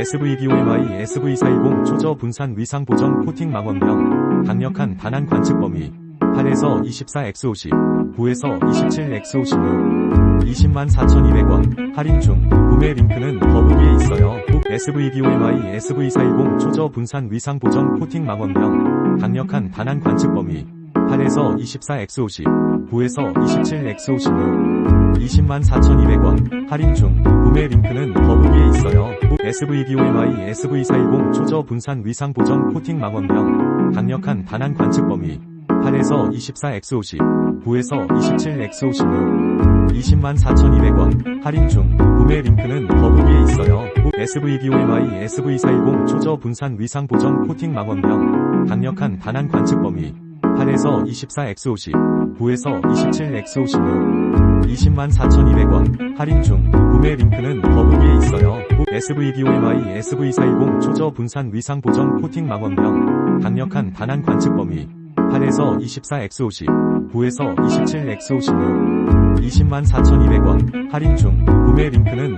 SVBOMI SV420 초저 분산 위상 보정 코팅 망원경 강력한 반환 관측 범위 8에서 24X50 9에서 27X56 20만 4,200원 할인 중 구매 링크는 더보기에 있어요. SVBOMI SV420 초저 분산 위상 보정 코팅 망원경 강력한 반환 관측 범위 8에서 24X50 9에서 27X56 20만 4,200원 할인 중 구매 링크는 SVBOMI SV420 초저 분산 위상 보정 코팅 망원경 강력한 반환 관측 범위 8에서 24X50 9에서 27X56 20만 4,200원 할인 중 구매 링크는 더보기에 있어요. SVBOMI SV420 초저 분산 위상 보정 코팅 망원경 강력한 반환 관측 범위 8에서 24X50 9에서 27X56 20만 4,200원 할인 중 구매 링크는 더보기에 있어요 SVBOMI SV420 초저 분산 위상 보정 코팅 망원경 강력한 반환 관측 범위 8에서 24X50 9에서 27X56 20만 4,200원 할인 중 구매 링크는